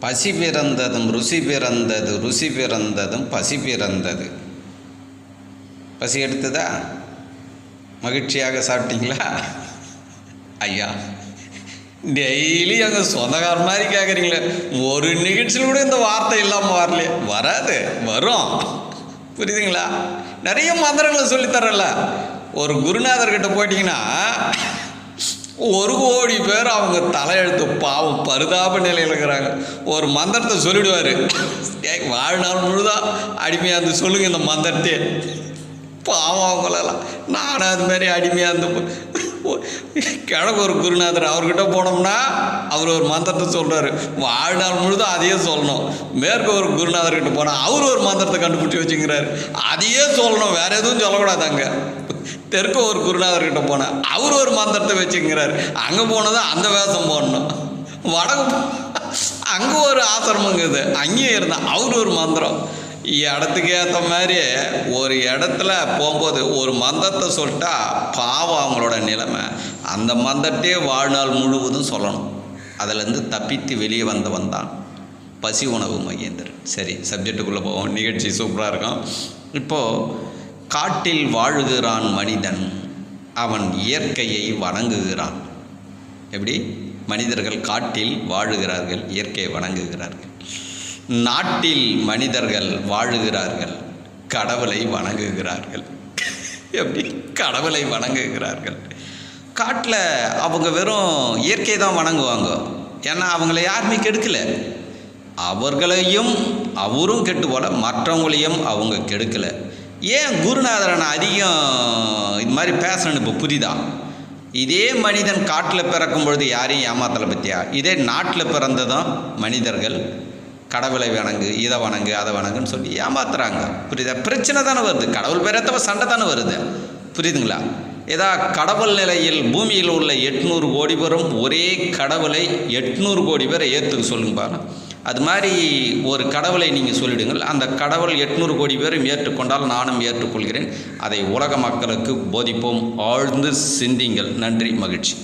பசி பிறந்ததும் ருசி பிறந்தது ருசி பிறந்ததும் பசி பிறந்தது. பசி எடுத்ததா? மகிழ்ச்சியாக சாப்பிட்டீங்களா? ஐயா டெய்லி அங்கே சொந்தக்கார மாதிரி கேட்குறீங்களே ஒரு நிகழ்ச்சியில் கூட இந்த வார்த்தை இல்லாமல் வரலையே வராது வரும். புரியுதுங்களா? நிறைய மந்திரங்களை சொல்லித்தரல ஒரு குருநாதர்கிட்ட போயிட்டீங்கன்னா ஒரு கோடி பேர் அவங்க தலையெழுத்து பாவம் பரிதாப நிலையில் இருக்கிறாங்க. ஒரு மந்திரத்தை சொல்லிடுவார். வாழ்நாள் முழுதா அடிமையாக இருந்து சொல்லுங்கள் இந்த மந்திரத்தையே பாவம் அவங்களெல்லாம். நானும் அது மாதிரி அடிமையாக இருந்து கிழக்கு ஒரு குருநாதர் அவர்கிட்ட போனோம்னா அவர் ஒரு மந்திரத்தை சொல்கிறாரு வாழ்நாள் முழுதும் அதையே சொல்லணும். மேற்கு ஒரு குருநாதர்கிட்ட போனால் அவர் ஒரு மந்திரத்தை கண்டுபிடிச்சி வச்சுக்கிறாரு அதையே சொல்லணும். வேறு எதுவும் சொல்லக்கூடாது அங்கே. தெற்கு ஒரு குருநாதர்கிட்ட போனேன். அவர் ஒரு மந்திரத்தை வச்சுங்கிறார். அங்கே போனதும் அந்த வேஷம் போடணும். வடக்கு அங்கே ஒரு ஆசிரமங்குது அங்கேயும் இருந்தேன். அவர் ஒரு மந்திரம். இடத்துக்கு ஏற்ற மாதிரி ஒரு இடத்துல போகும்போது ஒரு மந்திரத்தை சொல்லிட்டா பாவம் அவங்களோட நிலைமை. அந்த மந்திரத்தையே வாழ்நாள் முழுவதும் சொல்லணும். அதிலேருந்து தப்பித்து வெளியே வந்தவன் தான் பசி உணவு மகேந்தர் சரி சப்ஜெக்டுக்குள்ளே போவோம். நிகழ்ச்சி சூப்பராக இருக்கும். இப்போது காட்டில் வாழுகிறான் மனிதன். அவன் இயற்கையை வணங்குகிறான். எப்படி? மனிதர்கள் காட்டில் வாழுகிறார்கள் இயற்கையை வணங்குகிறார்கள். நாட்டில் மனிதர்கள் வாழுகிறார்கள் கடவுளை வணங்குகிறார்கள். எப்படி? கடவுளை வணங்குகிறார்கள். காட்டில் அவங்க வெறும் இயற்கை தான் வணங்குவாங்க. ஏன்னா அவங்கள யாருமே கெடுக்கல. அவர்களையும் அவரும் கெட்டு போல மற்றவங்களையும் அவங்க கெடுக்கலை. ஏன் குருநாதரை நான் அதிகம் இது மாதிரி பேசணும் இப்போ புரியுதா இதே மனிதன் காட்டில் பிறக்கும் பொழுது யாரையும் ஏமாத்தலை பற்றியா இதே நாட்டில் பிறந்ததும் மனிதர்கள் கடவுளை வணங்கு இதை வணங்கு அதை வணங்குன்னு சொல்லி ஏமாத்துறாங்க. புரியுதா? பிரச்சனை தானே வருது. கடவுள் பேரத்தவ சண்டை தானே வருது. புரியுதுங்களா? ஏதா கடவுள் நிலையில் பூமியில் உள்ள எட்நூறு கோடி பேரும் ஒரே கடவுளை எட்நூறு கோடி பேரை ஏற்றுக்க சொல்லுங்க பாருங்கள் அது மாதிரி ஒரு கடவுளை நீங்கள் சொல்லிடுங்கள். அந்த கடவுள் எட்நூறு கோடி பேரும் ஏற்றுக்கொண்டால் நானும் ஏற்றுக்கொள்கிறேன். அதை உலக மக்களுக்கு போதிப்போம். ஆழ்ந்து சிந்திங்கள். நன்றி மகிழ்ச்சி.